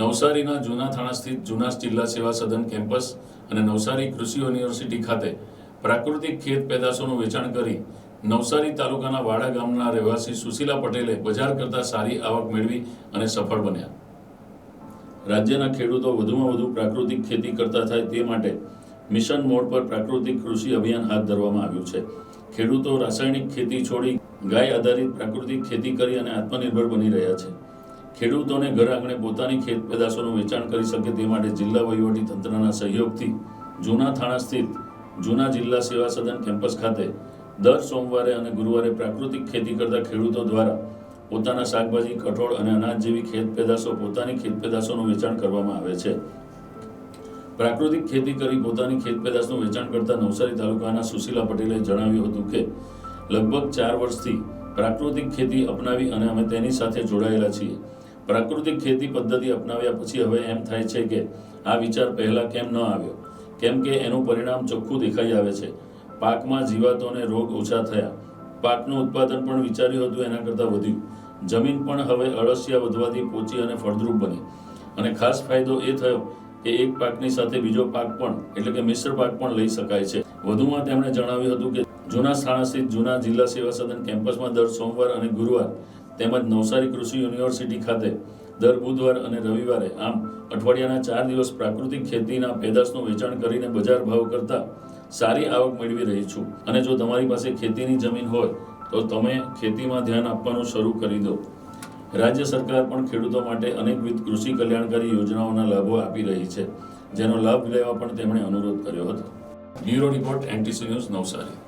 નવસારીના જૂના થાણા સ્થિત જૂના જિલ્લા સેવા સદન કેમ્પસ અને નવસારી કૃષિ યુનિવર્સિટી ખાતે પ્રાકૃતિક ખેત પેદાશોનું વેચાણ કરી નવસારી તાલુકાના વાડા ગામના રહેવાસી સુશીલા પટેલે બજાર કરતાં સારી આવક મેળવી અને સફળ બન્યા. રાજ્યના ખેડૂતો વધુમાં વધુ પ્રાકૃતિક ખેતી કરતા થાય તે માટે મિશન મોડ પર પ્રાકૃતિક કૃષિ અભિયાન હાથ ધરવામાં આવ્યું છે. ખેડૂતો રાસાયણિક ખેતી છોડી ગાય આધારિત પ્રાકૃતિક ખેતી કરી અને આત્મનિર્ભર બની રહ્યા છે. ખેડૂતોને ઘર આંગણે પોતાની ખેત પેદાશોનું વેચાણ કરી શકે તે માટે જિલ્લા વહીવટી તંત્રના સહયોગથી જૂના થાણા સ્થિત જૂના જિલ્લા સેવા સદન કેમ્પસ ખાતે દર સોમવારે અને ગુરુવારે પ્રાકૃતિક ખેતી કરતા ખેડૂતો દ્વારા પોતાના શાકભાજી, કઠોળ અને અનાજ જેવી ખેત પેદાશો પોતાની ખેત પેદાશોનું વેચાણ કરવામાં આવે છે. પ્રાકૃતિક ખેતી કરી પોતાની ખેત પેદાશનું વેચાણ કરતા નવસારી તાલુકાના સુશીલા પટેલે જણાવ્યું હતું કે, લગભગ ચાર વર્ષથી પ્રાકૃતિક ખેતી અપનાવી અને અમે તેની સાથે જોડાયેલા છીએ. પ્રાકૃતિક ખેતી પદ્ધતિ અપનાવ્યા પછી હવે એમ થાય છે કે આ વિચાર પહેલા કેમ ન આવ્યો? કેમ કે એનું પરિણામ ચોખ્ખું દેખાઈ આવે છે. પાકમાં જીવાતોને રોગ ઓછા થયા. પાકનું ઉત્પાદન પણ વિચાર્યું હતું એના કરતાં વધ્યું. જમીન પણ હવે અળસિયા વધવાથી પોચી અને ફળદ્રુપ બની. અને ખાસ ફાયદો એ થયો કે એક પાકની સાથે બીજો પાક પણ, એટલે કે મિશ્ર પાક પણ લઈ શકાય છે. વધુમાં તેમણે જણાવ્યું હતું કે જૂના સ્થાન સ્થિત જૂના જિલ્લા સેવા સદન કેમ્પસમાં દર સોમવાર અને ગુરુવાર તેમજ નવસારી કૃષિ યુનિવર્સિટી ખાતે દર બુધવાર અને રવિવારે આમ અઠવાડિયાના ચાર દિવસ પ્રાકૃતિક ખેતીના પેદાશનું વેચાણ કરીને બજાર ભાવ કરતાં સારી આવક મેળવી રહી છું. અને જો તમારી પાસે ખેતીની જમીન હોય, તો તમે ખેતીમાં ધ્યાન આપવાનું શરૂ કરી દો. રાજ્ય સરકાર પણ ખેડૂતો માટે અનેકવિધ કૃષિ કલ્યાણકારી યોજનાઓના લાભો આપી રહી છે, જેનો લાભ લેવા પણ તેમણે અનુરોધ કર્યો હતો. Bureau report, NTC news, Navsari.